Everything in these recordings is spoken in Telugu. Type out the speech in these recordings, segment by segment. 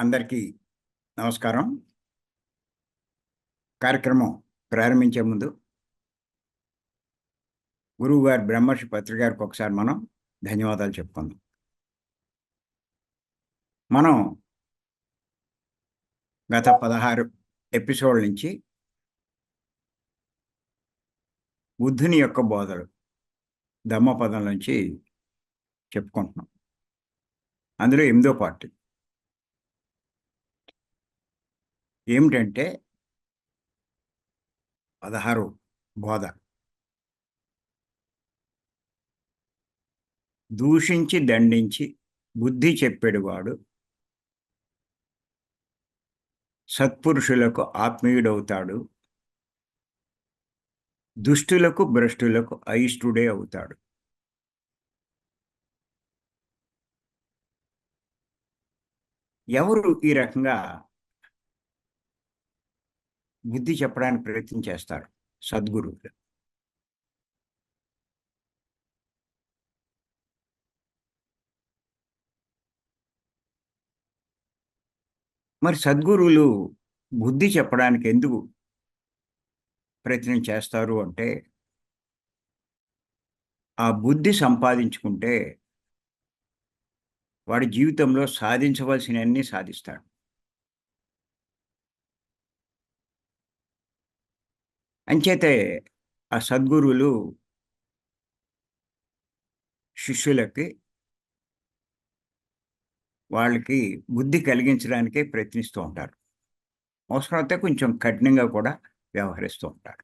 అందరికీ నమస్కారం. కార్యక్రమం ప్రారంభించే ముందు గురువు గారు బ్రహ్మర్షి పత్రి గారికి ఒకసారి మనం ధన్యవాదాలు చెప్పుకుందాం. మనం గత పదహారు ఎపిసోడ్ నుంచి బుద్ధుని యొక్క బోధలు ధమ్మపదం నుంచి చెప్పుకుంటున్నాం. అందులో ఎనిమిదో పార్టీ. ఏమిటంటే పదహారు బోధ. దూషించి దండించి బుద్ధి చెప్పేడువాడు సత్పురుషులకు ఆత్మీయుడవుతాడు. దుష్టులకు భ్రష్టులకు అయిష్టుడే అవుతాడు. ఎవరు ఈ రకంగా బుద్ధి చెప్పడానికి ప్రయత్నం చేస్తారు సద్గురువులు. మరి సద్గురువులు బుద్ధి చెప్పడానికి ఎందుకు ప్రయత్నం చేస్తారు అంటే ఆ బుద్ధి సంపాదించుకుంటే వాడి జీవితంలో సాధించవలసినవన్నీ సాధిస్తాడు అంచేతే ఆ సద్గురువులు శిష్యులకి వాళ్ళకి బుద్ధి కలిగించడానికే ప్రయత్నిస్తూ ఉంటారు. అవసరమైతే కొంచెం కఠినంగా కూడా వ్యవహరిస్తూ ఉంటారు.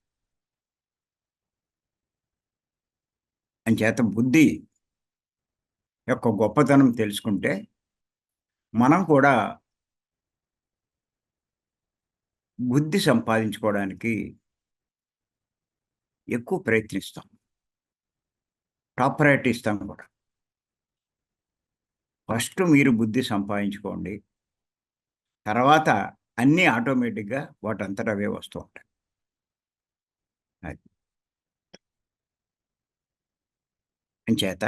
అంచేత బుద్ధి యొక్క గొప్పతనం తెలుసుకుంటే మనం కూడా బుద్ధి సంపాదించుకోవడానికి ఎక్కువ ప్రయత్నిస్తాం. టాప్ ప్రయారిటీ ఇస్తాం కూడా. ఫస్ట్ మీరు బుద్ధి సంపాదించుకోండి. తర్వాత అన్నీ ఆటోమేటిక్గా వాటంతట అవే వస్తూ ఉంటాయి. అది. అంచేత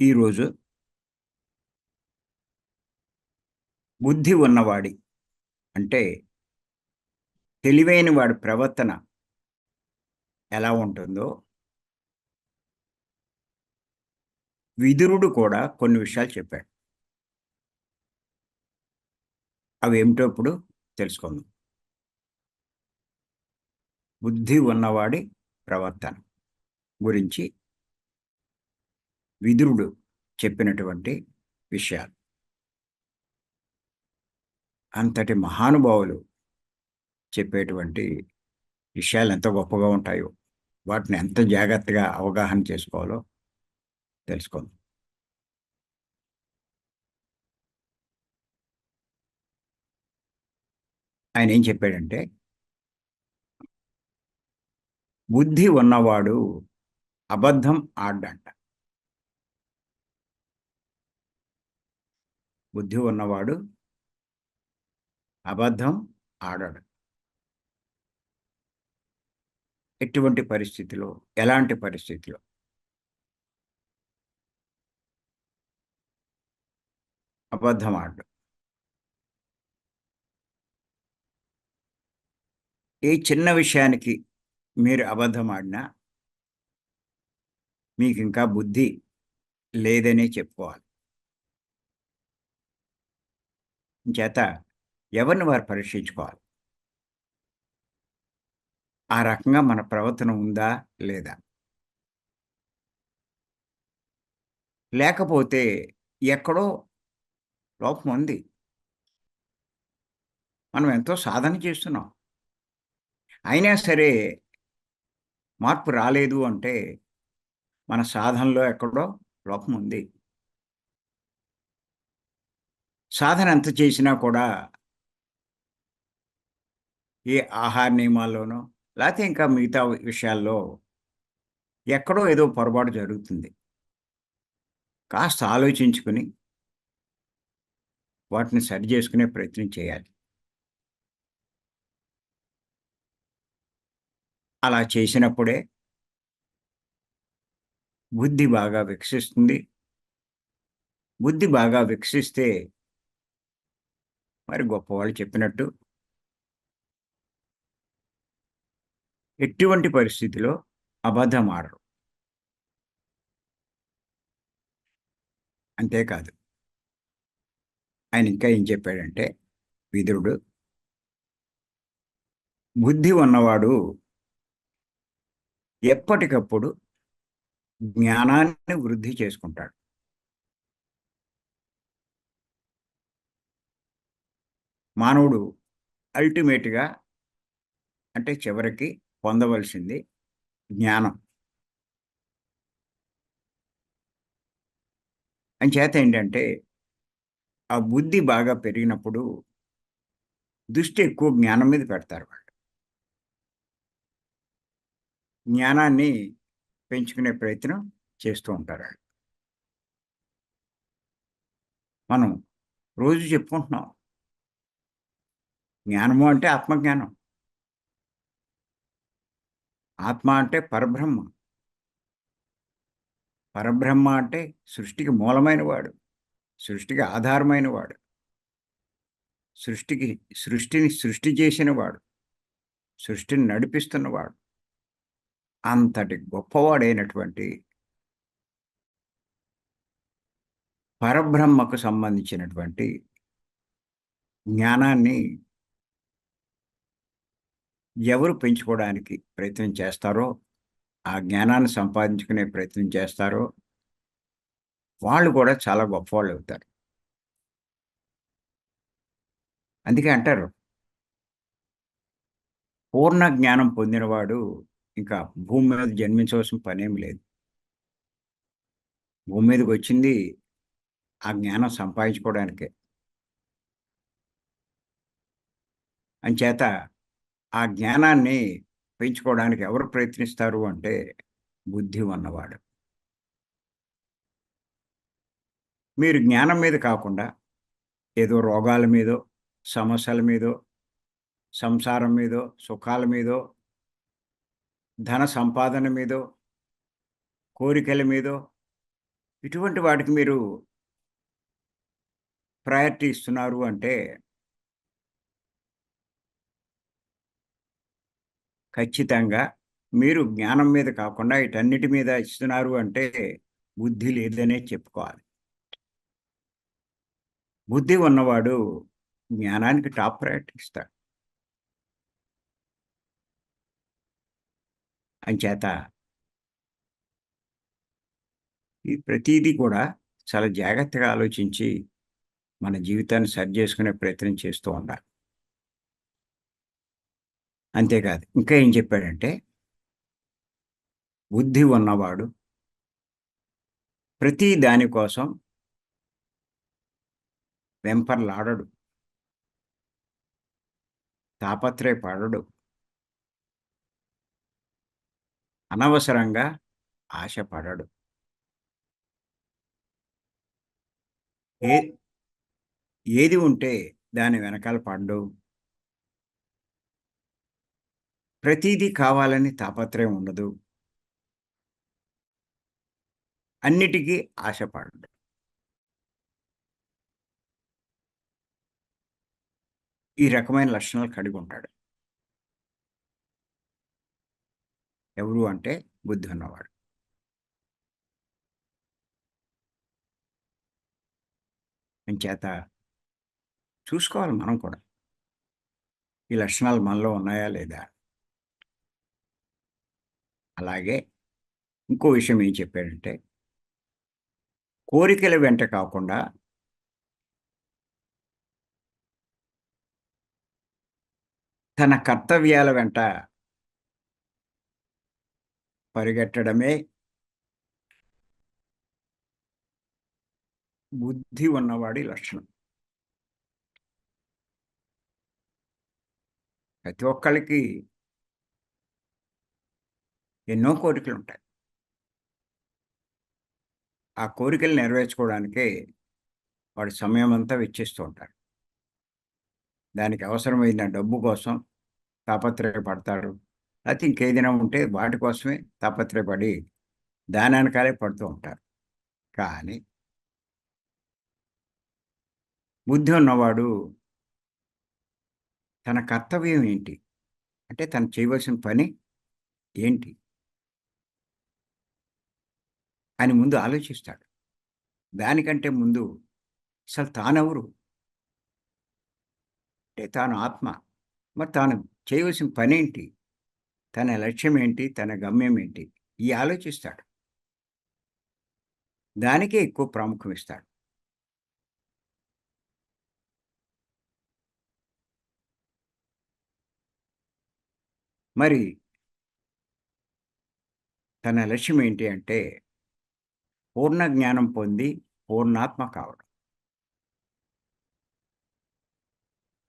ఈరోజు బుద్ధి ఉన్నవాడి అంటే తెలివైన వాడి ప్రవర్తన ఎలా ఉంటుందో. విదురుడు కూడా కొన్ని విషయాలు చెప్పాడు. అవి ఏమిటో ఇప్పుడు తెలుసుకుందాం. బుద్ధి ఉన్నవాడి ప్రవర్తన గురించి విదురుడు చెప్పినటువంటి విషయాలు. అంతటి మహానుభావులు చెప్పేటువంటి విషయాలు ఎంత గొప్పగా ఉంటాయో. వాటిని ఎంత జాగ్రత్తగా అవగాహన చేసుకోవాలో తెలుసుకుందాం. ఆయన ఏం చెప్పాడంటే బుద్ధి ఉన్నవాడు అబద్ధం ఆడ్డంట. బుద్ధి ఉన్నవాడు అబద్ధం ఆడాడు. ఎటువంటి పరిస్థితిలో? ఎలాంటి పరిస్థితిలో? అబద్ధం ఆడడు. ఏ చిన్న విషయానికి మీరు అబద్ధం ఆడినా మీకు ఇంకా బుద్ధి లేదనే చెప్పుకోవాలి. చేత ఎవరిని వారు పరీక్షించుకోవాలి? ఆ రకంగా మన ప్రవర్తన ఉందా లేదా? లేకపోతే ఎక్కడో లోపం ఉంది. మనం ఎంతో సాధన చేస్తున్నాం. అయినా సరే మార్పు రాలేదు అంటే మన సాధనలో ఎక్కడో లోపం ఉంది. సాధన ఎంత చేసినా కూడా ఏ ఆహార నియమాల్లోనో లేకపోతే ఇంకా మిగతా విషయాల్లో ఎక్కడో ఏదో పొరపాటు జరుగుతుంది. కాస్త ఆలోచించుకుని వాటిని సరి చేసుకునే ప్రయత్నం చేయాలి. అలా చేసినప్పుడే బుద్ధి బాగా వికసిస్తుంది. బుద్ధి బాగా వికసిస్తే మరి గొప్పవాళ్ళు చెప్పినట్టు ఎటువంటి పరిస్థితిలో అబద్ధం ఆడరు. అంతేకాదు ఆయన ఇంకా ఏం చెప్పాడంటే విదురుడు బుద్ధి ఉన్నవాడు ఎప్పటికప్పుడు జ్ఞానాన్ని వృద్ధి చేసుకుంటాడు. మానవుడు అల్టిమేట్గా అంటే చివరికి పొందవలసింది జ్ఞానం. అంచేత ఏంటంటే ఆ బుద్ధి బాగా పెరిగినప్పుడు దృష్టి ఎక్కువ జ్ఞానం మీద పెడతారు వాళ్ళు. జ్ఞానాన్ని పెంచుకునే ప్రయత్నం చేస్తూ ఉంటారు వాళ్ళు. మనం రోజు చెప్పుకుంటున్నాం. జ్ఞానము అంటే ఆత్మజ్ఞానం. ఆత్మ అంటే పరబ్రహ్మ. పరబ్రహ్మ అంటే సృష్టికి మూలమైన వాడు సృష్టికి ఆధారమైన వాడు సృష్టికి సృష్టిని సృష్టి చేసిన వాడు సృష్టిని నడిపిస్తున్నవాడు. అంతటి గొప్పవాడైనటువంటి పరబ్రహ్మకు సంబంధించినటువంటి జ్ఞానాన్ని ఎవరు పెంచుకోవడానికి ప్రయత్నం చేస్తారో ఆ జ్ఞానాన్ని సంపాదించుకునే ప్రయత్నం చేస్తారో వాళ్ళు కూడా చాలా గొప్పవాళ్ళు అవుతారు. అందుకే అంటారు పూర్ణ జ్ఞానం పొందినవాడు ఇంకా భూమి మీద జన్మించవలసిన పనేం లేదు. భూమి మీదకి వచ్చింది ఆ జ్ఞానం సంపాదించుకోవడానికే. అంచేత ఆ జ్ఞానాన్ని పెంచుకోవడానికి ఎవరు ప్రయత్నిస్తారు అంటే బుద్ధి ఉన్నవాడు. మీరు జ్ఞానం మీద కాకుండా ఏదో రోగాల మీదో సమస్యల మీదో సంసారం మీదో సుఖాల మీదో ధన సంపాదన మీదో కోరికల మీదో ఇటువంటి వాటికి మీరు ప్రయారిటీ ఇస్తున్నారు అంటే ఖచ్చితంగా మీరు జ్ఞానం మీద కాకుండా వీటన్నిటి మీద ఇస్తున్నారు అంటే బుద్ధి లేదనే చెప్పుకోవాలి. బుద్ధి ఉన్నవాడు జ్ఞానానికి టాప్ ప్రయారిటీ ఇస్తాడు. అంచేత ఈ ప్రతిదీ కూడా చాలా జాగ్రత్తగా ఆలోచించి మన జీవితాన్ని సరి చేసుకునే ప్రయత్నం చేస్తూ ఉండాలి. అంతేకాదు. ఇంకా ఏం చెప్పాడంటే బుద్ధి ఉన్నవాడు ప్రతి దానికోసం వెంపర్లాడడు. తాపత్రయపడడు. అనవసరంగా ఆశపడడు. ఏ ఏది ఉంటే దాని వెనకాల పడ్డు ప్రతిదీ కావాలని తాపత్రయం ఉండదు. అన్నిటికీ ఆశపడదు. ఈ రకమైన లక్షణాలు కలిగి ఉంటాడు. ఎవరు అంటే బుద్ధి ఉన్నవాడు. చేత చూసుకోవాలి మనం కూడా. ఈ లక్షణాలు మనలో ఉన్నాయా లేదా? అలాగే ఇంకో విషయం ఏం చెప్పాడంటే కోరికల వెంట కాకుండా తన కర్తవ్యాల వెంట పరిగెట్టడమే బుద్ధి ఉన్నవాడి లక్షణం. ప్రతి ఒక్కళ్ళకి ఎన్నో కోరికలు ఉంటాయి ఆ కోరికలు నెరవేర్చుకోవడానికే వాడు సమయం అంతా వెచ్చిస్తూ ఉంటారు దానికి అవసరమైన డబ్బు కోసం తాపత్రయపడతాడు లేకపోతే ఇంకేదైనా ఉంటే వాటి కోసమే తాపత్రయపడి దాని వెనకాలే పడుతూ ఉంటారు. కానీ బుద్ధి ఉన్నవాడు తన కర్తవ్యం ఏంటి? అంటే తను చేయవలసిన పని ఏంటి? అని ముందు ఆలోచిస్తాడు. దానికంటే ముందు అసలు తానెవరు? అంటే తాను ఆత్మ. మరి తాను చేయవలసిన పని ఏంటి తన లక్ష్యం ఏంటి? తన గమ్యం ఏంటి? ఈ ఆలోచిస్తాడు. దానికే ఎక్కువ ప్రాముఖ్యం ఇస్తాడు. మరి తన లక్ష్యం ఏంటి అంటే పూర్ణ జ్ఞానం పొంది పూర్ణాత్మ కావడం.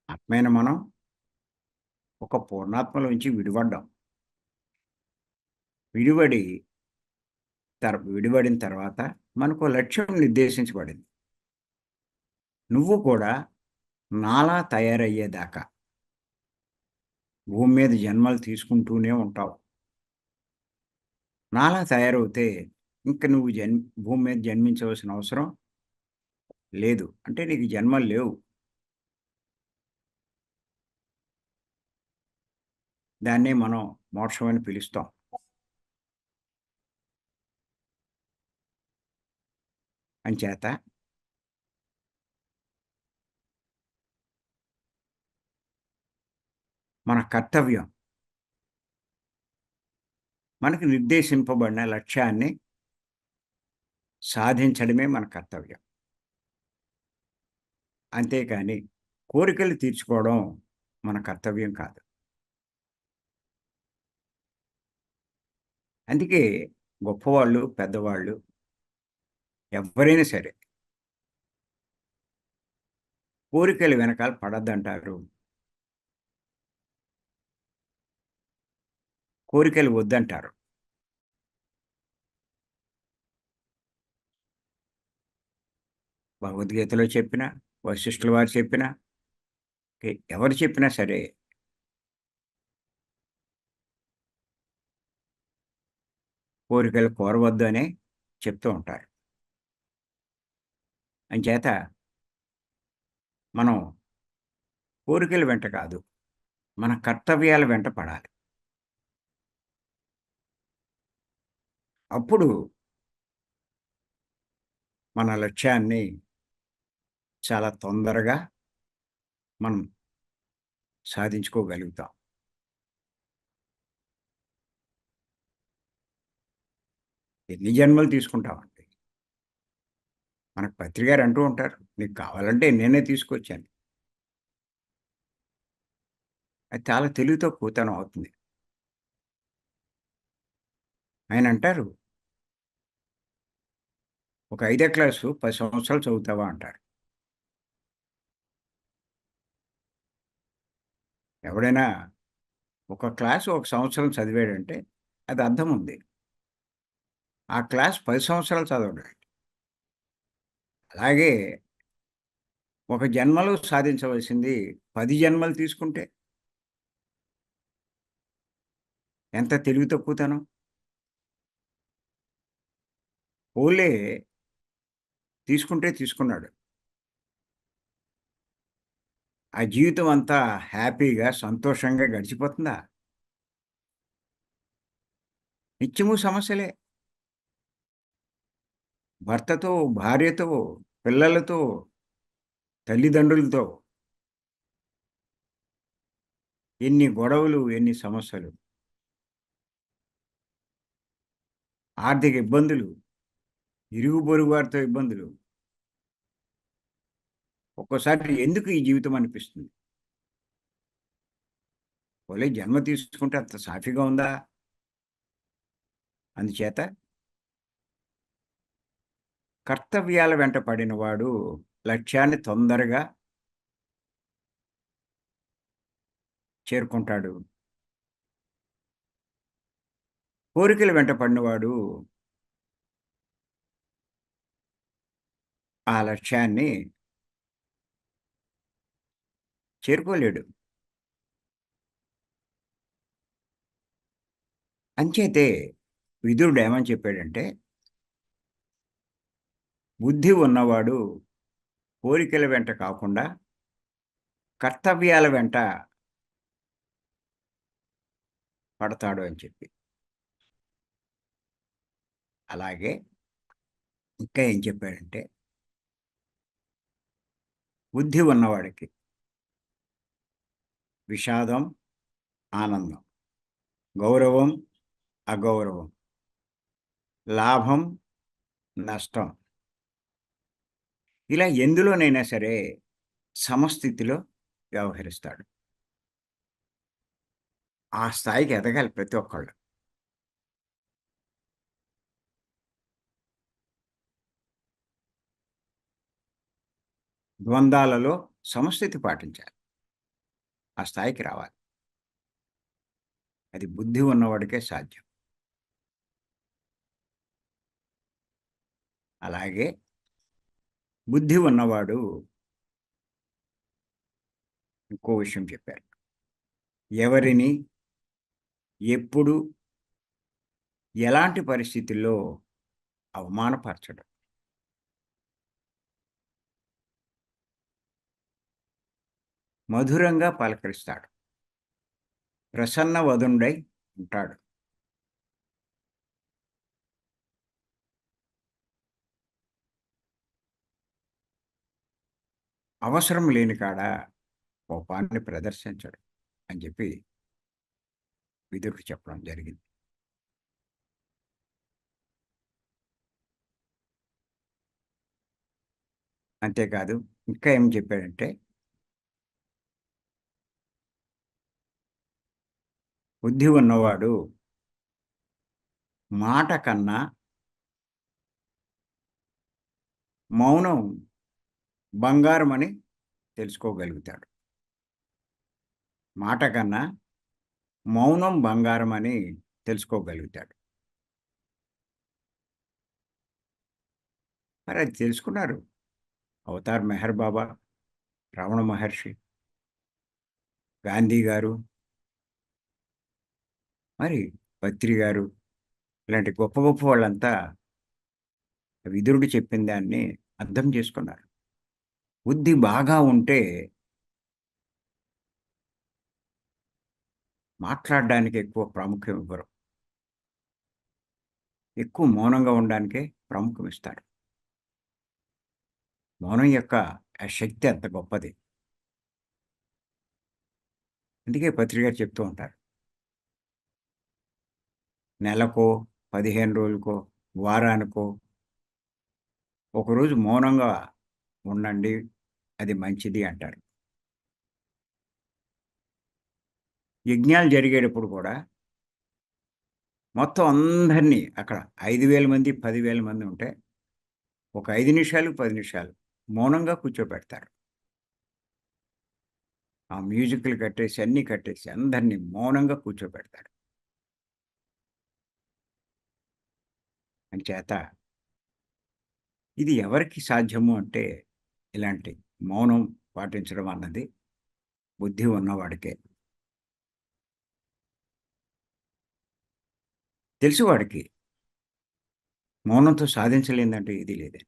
ఆత్మైన మనం ఒక పూర్ణాత్మలోంచి విడిపడ్డాం. విడివడి తర్ విడిపడిన తర్వాత మనకు లక్ష్యం నిర్దేశించబడింది. నువ్వు కూడా నాలా తయారయ్యేదాకా భూమి మీద జన్మలు తీసుకుంటూనే ఉంటావు. నాలా తయారవుతే ఇంకా నువ్వు జన్ భూమి మీద జన్మించవలసిన అవసరం లేదు. అంటే నీకు జన్మలు లేవు. దాన్నే మనం మోక్షం అని పిలుస్తాం. అంచేత మన కర్తవ్యం మనకు నిర్దేశింపబడిన లక్ష్యాన్ని సాధించడమే మన కర్తవ్యం. అంతేకాని కోరికలు తీర్చుకోవడం మన కర్తవ్యం కాదు. అందుకే గొప్పవాళ్ళు పెద్దవాళ్ళు ఎవరైనా సరే కోరికలు వెనకాల పడద్దంటారు. కోరికలు వద్దంటారు. భగవద్గీతలో చెప్పిన వశిష్ఠుల వారు చెప్పిన ఎవరు చెప్పినా సరే కోరికలు కోరవద్దు అనే చెప్తూ ఉంటారు. అంచేత మనం కోరికల వెంట కాదు మన కర్తవ్యాల వెంట పడాలి. అప్పుడు మన లక్ష్యాన్ని చాలా తొందరగా మనం సాధించుకోగలుగుతాం. ఎన్ని జన్మలు తీసుకుంటామండి? మనకు పత్రికారు అంటూ ఉంటారు నీకు కావాలంటే నేనే తీసుకొచ్చాను. అది చాలా తెలివితో కూతనం అవుతుంది. ఆయన అంటారు ఒక ఐదో క్లాసు పది సంవత్సరాలు చదువుతావా? అంటారు. ఎవడైనా ఒక క్లాస్ ఒక సంవత్సరం చదివాడంటే అది అర్థం ఉంది. ఆ క్లాస్ పది సంవత్సరాలు చదవడం అలాగే ఒక జన్మలో సాధించవలసింది పది జన్మలు తీసుకుంటే ఎంత తెలివి తక్కువతనం ఓలే తీసుకుంటే తీసుకున్నాడు. ఆ జీవితం అంతా హ్యాపీగా సంతోషంగా గడిచిపోతుందా? నిత్యము సమస్యలే. భర్తతో భార్యతో పిల్లలతో తల్లిదండ్రులతో. ఎన్ని గొడవలు ఎన్ని సమస్యలు. ఆర్థిక ఇబ్బందులు ఇరుగు పొరుగు వారితో ఇబ్బందులు. ఒక్కోసారి ఎందుకు ఈ జీవితం అనిపిస్తుంది? పోలే జన్మ తీసుకుంటే అంత సాఫీగా ఉందా? అందుచేత కర్తవ్యాల వెంట పడినవాడు లక్ష్యాన్ని తొందరగా చేరుకుంటాడు. కోరికల వెంట పడినవాడు ఆ లక్ష్యాన్ని చేరుకోలేడు. అంచేతే విదురుడు ఏమని చెప్పాడంటే బుద్ధి ఉన్నవాడు కోరికల వెంట కాకుండా కర్తవ్యాల వెంట పడతాడు అని చెప్పి. అలాగే ఇంకా ఏం చెప్పాడంటే బుద్ధి ఉన్నవాడికి విషాదం ఆనందం. గౌరవం అగౌరవం. లాభం నష్టం. ఇలా ఎందులోనైనా సరే సమస్థితిలో వ్యవహరిస్తాడు. ఆ స్థాయికి ఎదగాలి ప్రతి ఒక్కళ్ళు. ద్వంద్వాలలో సమస్థితి పాటించాలి. ఆ స్థాయికి రావాలి. అది బుద్ధి ఉన్నవాడికే సాధ్యం. అలాగే బుద్ధి ఉన్నవాడు ఇంకో విషయం చెప్పారు. ఎవరిని ఎప్పుడు ఎలాంటి పరిస్థితుల్లో అవమానపరచడం? మధురంగా పలకరిస్తాడు. ప్రసన్న వదుండై ఉంటాడు. అవసరం లేని కాడ కోపాన్ని ప్రదర్శించడు అని చెప్పి విదురుడు చెప్పడం జరిగింది. అంతేకాదు ఇంకా ఏం చెప్పాడంటే బుద్ధి ఉన్నవాడు మాట కన్నా మౌనం బంగారం అని తెలుసుకోగలుగుతాడు. మాట కన్నా మౌనం బంగారం అని తెలుసుకోగలుగుతాడు. మరి అది తెలుసుకున్నారు. అవతార్ మెహర్ బాబా రమణ మహర్షి గాంధీ గారు మరి పత్రి గారు ఇలాంటి గొప్ప గొప్ప వాళ్ళంతా విదురుడు చెప్పిన దాన్ని అర్థం చేసుకున్నారు. బుద్ధి బాగా ఉంటే మాట్లాడడానికి ఎక్కువ ప్రాముఖ్యం ఇవ్వరు. ఎక్కువ మౌనంగా ఉండడానికే ప్రాముఖ్యం ఇస్తారు. మౌనం యొక్క ఆ శక్తి అంత గొప్పది. అందుకే పత్రిక చెప్తూ ఉంటారు. నెలకో పదిహేను రోజులకో వారానికో ఒకరోజు మౌనంగా ఉండండి అది మంచిది అంటారు. యజ్ఞాలు జరిగేటప్పుడు కూడా మొత్తం అందరినీ అక్కడ ఐదు వేల మంది పదివేల మంది ఉంటే ఒక ఐదు నిమిషాలు పది నిమిషాలు మౌనంగా కూర్చోబెడతారు. ఆ మ్యూజిక్లు కట్టేసి అన్నీ కట్టేసి అందరినీ మౌనంగా కూర్చోబెడతారు. చేత ఇది ఎవరికి సాధ్యము అంటే ఇలాంటి మౌనం పాటించడం అన్నది బుద్ధి ఉన్నవాడికే. తెలుసు వాడికి. మౌనంతో సాధించలేదంటే ఇది లేదే.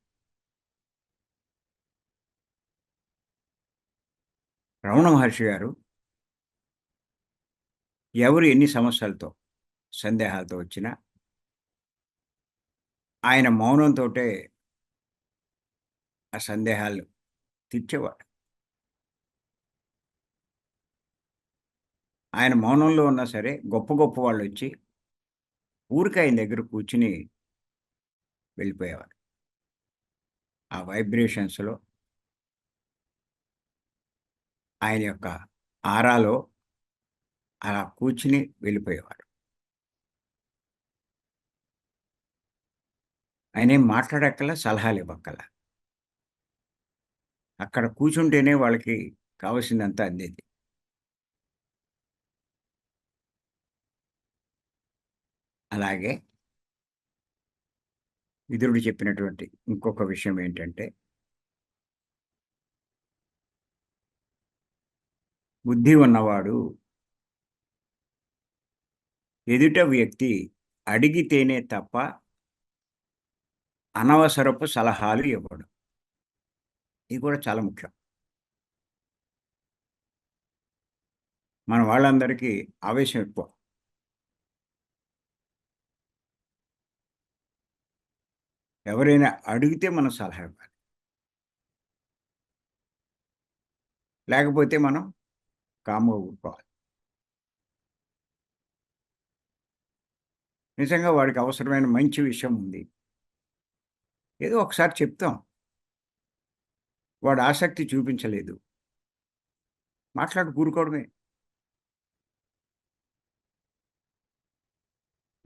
రమణ మహర్షి గారు ఎవరు ఎన్ని సమస్యలతో సందేహాలతో వచ్చినా ఆయన మౌనంతో ఆ సందేహాలు తీర్చేవాడు. ఆయన మౌనంలో ఉన్నా సరే గొప్ప గొప్ప వాళ్ళు వచ్చి ఊరికి ఆయన దగ్గర కూర్చుని వెళ్ళిపోయేవారు. ఆ వైబ్రేషన్స్లో ఆయన యొక్క ఆరాలో అలా కూర్చుని వెళ్ళిపోయేవారు. ఆయన ఏం మాట్లాడక్కల సలహాలు ఇవ్వక్కల. అక్కడ కూర్చుంటేనే వాళ్ళకి కావలసిందంతా అందేది. అలాగే విదురుడు చెప్పినటువంటి ఇంకొక విషయం ఏంటంటే బుద్ధి ఉన్నవాడు ఎదుట వ్యక్తి అడిగితేనే తప్ప అనవసరపు సలహాలు ఇవ్వడం. ఇది కూడా చాలా ముఖ్యం. మన వాళ్ళందరికీ ఆవేశం ఎక్కువ. ఎవరైనా అడిగితే మనం సలహా ఇవ్వాలి. లేకపోతే మనం కాముగా ఊరుకోవాలి. నిజంగా వాడికి అవసరమైన మంచి విషయం ఉంది. ఏదో ఒకసారి చెప్తాం. వాడు ఆసక్తి చూపించలేదు. మాట్లాడు కూరుకోవడమే.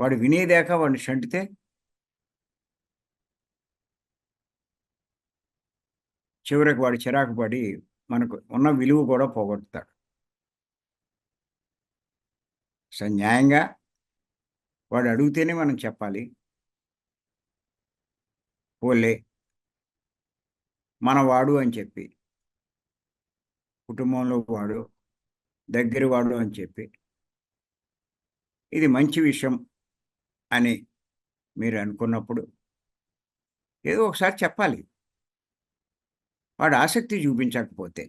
వాడు వినేదాకా వాడిని షంటితే చివరికి వాడు చిరాకు పడి మనకు ఉన్న విలువ కూడా పోగొడతాడు సో న్యాయంగా వాడు అడిగితేనే మనం చెప్పాలి. పోలే మనవాడు అని చెప్పి కుటుంబంలో వాడు దగ్గర వాడు అని చెప్పి ఇది మంచి విషయం అని మీరు అనుకున్నప్పుడు ఏదో ఒకసారి చెప్పాలి. వాడు ఆసక్తి చూపించకపోతే.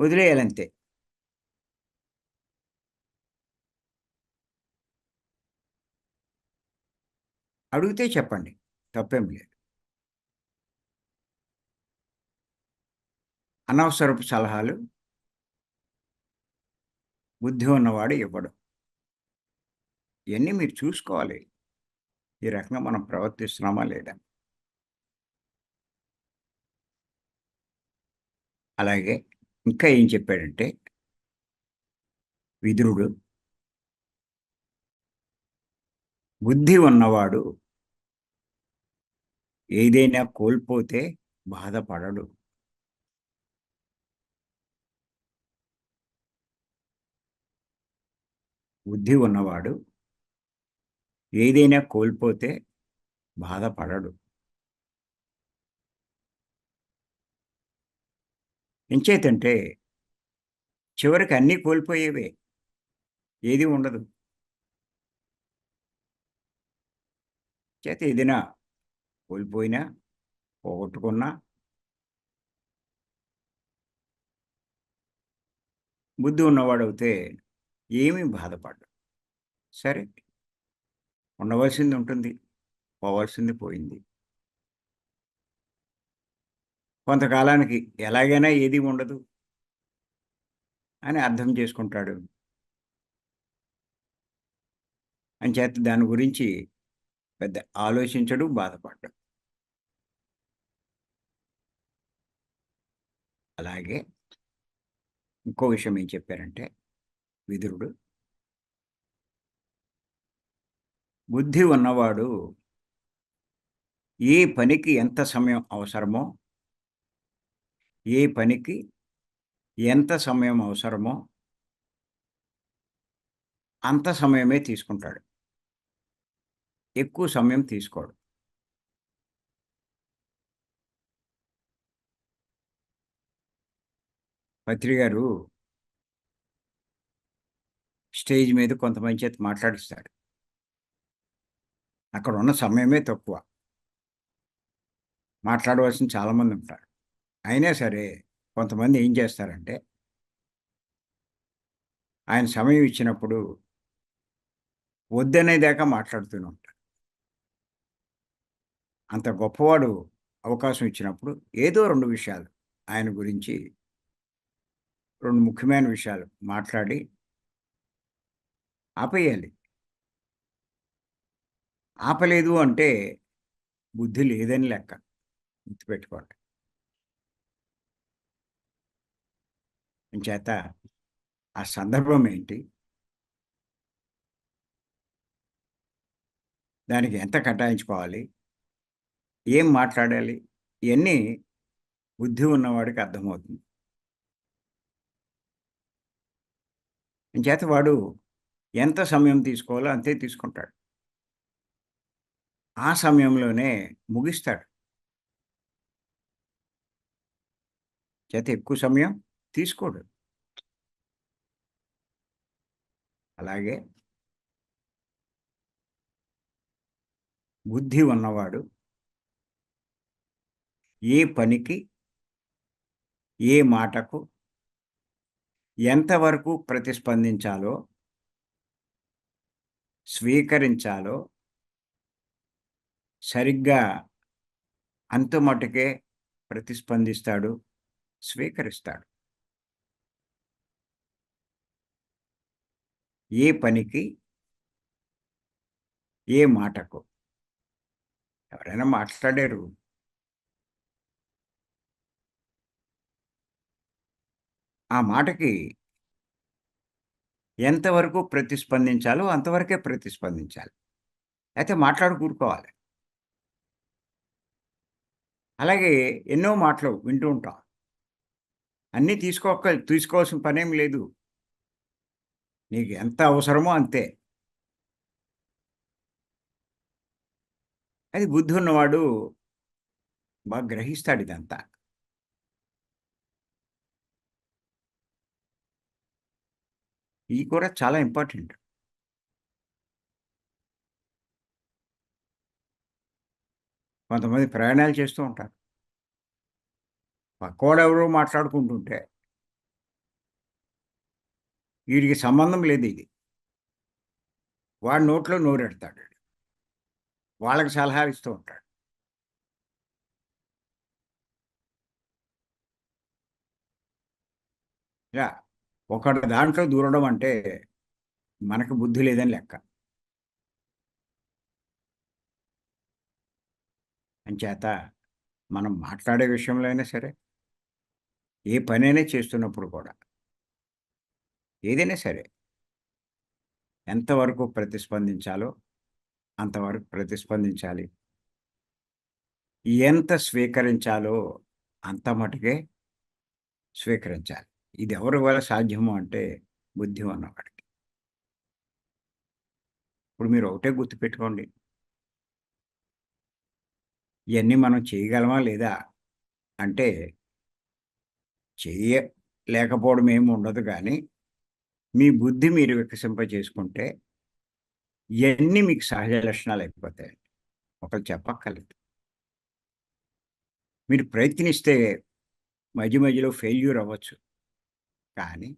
వదిలేయాలంతే. అడిగితే చెప్పండి. తప్పేం లేదు. అనవసరపు సలహాలు. బుద్ధి ఉన్నవాడు ఇవ్వడు. ఇవన్నీ మీరు చూసుకోవాలి. ఈ రకంగా మనం ప్రవర్తిస్తున్నామా లేదా? అలాగే ఇంకా ఏం చెప్పాడంటే విదురుడు. బుద్ధి ఉన్నవాడు ఏదైనా కోల్పోతే బాధపడడు. బుద్ధి ఉన్నవాడు ఏదైనా కోల్పోతే బాధపడడు. ఎంచేతంటే చివరికి అన్నీ కోల్పోయేవే ఏది ఉండదు. చేత ఏదైనా కోల్పోయినా పోగొట్టుకున్నా బుద్ధి ఉన్నవాడవుతే ఏమీ బాధపడ్డు. సరే ఉండవలసింది ఉంటుంది పోవాల్సింది పోయింది. కొంతకాలానికి ఎలాగైనా ఏది ఉండదు అని అర్థం చేసుకుంటాడు. అంచేత దాని గురించి పెద్ద ఆలోచించడు బాధపడ్డాడు అలాగే ఇంకో విషయం ఏం చెప్పారంటే విదురుడు బుద్ధి ఉన్నవాడు ఏ పనికి ఎంత సమయం అవసరమో ఏ పనికి ఎంత సమయం అవసరమో అంత సమయమే తీసుకుంటాడు. ఎక్కువ సమయం తీసుకోడు. పత్రి గారు స్టేజ్ మీద కొంతమంది చేత మాట్లాడిస్తాడు అక్కడ ఉన్న సమయమే తక్కువ. మాట్లాడవలసిన చాలామంది ఉంటారు. అయినా సరే కొంతమంది ఏం చేస్తారంటే ఆయన సమయం ఇచ్చినప్పుడు వద్దనేదాకా మాట్లాడుతూనే ఉంటారు. అంత గొప్పవాడు అవకాశం ఇచ్చినప్పుడు ఏదో రెండు విషయాలు ఆయన గురించి రెండు ముఖ్యమైన విషయాలు మాట్లాడి ఆపేయాలి. ఆపలేదు అంటే బుద్ధి లేదని లెక్క గుర్తుపెట్టుకోండి. చేత ఆ సందర్భం ఏంటి? దానికి ఎంత కేటాయించుకోవాలి? ఏం మాట్లాడాలి? ఇవన్నీ బుద్ధి ఉన్నవాడికి అర్థమవుతుంది. చేత వాడు ఎంత సమయం తీసుకోవాలో అంతే తీసుకుంటాడు. ఆ సమయంలోనే ముగిస్తాడు. చేత ఎక్కువ సమయం తీసుకోడు. అలాగే బుద్ధి ఉన్నవాడు ఏ పనికి ఏ మాటకు ఎంతవరకు ప్రతిస్పందించాలో స్వీకరించాలో సరిగ్గా అంతుమటుకే ప్రతిస్పందిస్తాడు స్వీకరిస్తాడు. ఏ పనికి ఏ మాటకు. ఎవరైనా మాట్లాడారు. ఆ మాటకి ఎంతవరకు ప్రతిస్పందించాలో అంతవరకే ప్రతిస్పందించాలి. అయితే మాట్లాడు కూరుకోవాలి. అలాగే ఎన్నో మాటలు వింటూ ఉంటాం. అన్నీ తీసుకోక తీసుకోవాల్సిన పనేం లేదు. నీకు ఎంత అవసరమో అంతే. అది బుద్ధి ఉన్నవాడు బాగా గ్రహిస్తాడు ఇదంతా. ఇది కూడా చాలా ఇంపార్టెంట్. కొంతమంది ప్రయాణాలు చేస్తూ ఉంటారు. పక్కోడెవరో మాట్లాడుకుంటుంటే. వీడికి సంబంధం లేదు ఇది. వాడి నోట్లో నోరెడతాడు వాళ్ళకి సలహాలు ఇస్తూ ఉంటాడు. యా ఒకటి దాంట్లో దూరడం అంటే మనకు బుద్ధి లేదని లెక్క. అంచేత మనం మాట్లాడే విషయంలో అయినా సరే ఏ పనైనా చేస్తున్నప్పుడు కూడా ఏదైనా సరే ఎంతవరకు ప్రతిస్పందించాలో అంతవరకు ప్రతిస్పందించాలి. ఎంత స్వీకరించాలో అంత మటుకే స్వీకరించాలి. ఇది ఎవరి వల్ల సాధ్యము అంటే బుద్ధి ఉన్నవాడికి ఇప్పుడు మీరు ఒకటే గుర్తుపెట్టుకోండి ఇవన్నీ మనం చేయగలమా లేదా అంటే చేయలేకపోవడం ఏమి ఉండదు కానీ మీ బుద్ధి మీరు వికసింప చేసుకుంటే ఇవన్నీ మీకు సహజ లక్షణాలు అయిపోతాయండి. ఒకరు చెప్పక్కర్లేదు. మీరు ప్రయత్నిస్తే మధ్య మధ్యలో ఫెయిల్యూర్ అవ్వచ్చు. కానీ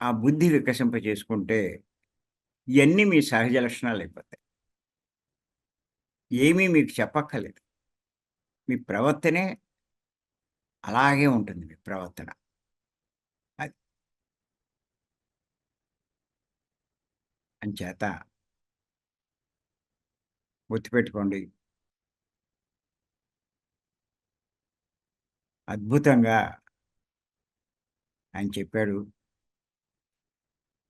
ఆ బుద్ధి వికసింప చేసుకుంటే ఇవన్నీ మీ సహజ లక్షణాలు అయిపోతాయి. ఏమీ మీకు చెప్పక్కర్లేదు. మీ ప్రవర్తనే అలాగే ఉంటుంది మీ ప్రవర్తన. అది. అంచేత గుర్తుపెట్టుకోండి. అద్భుతంగా ఆయన చెప్పాడు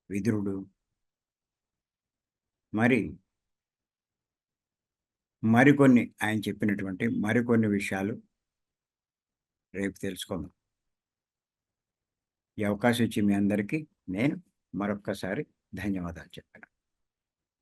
విదురుడు. మరి మరికొన్ని ఆయన చెప్పినటువంటి మరికొన్ని విషయాలు రేపు తెలుసుకుందాం. ఈ అవకాశం ఇచ్చి మీ అందరికీ నేను మరొక్కసారి ధన్యవాదాలు చెప్పాను.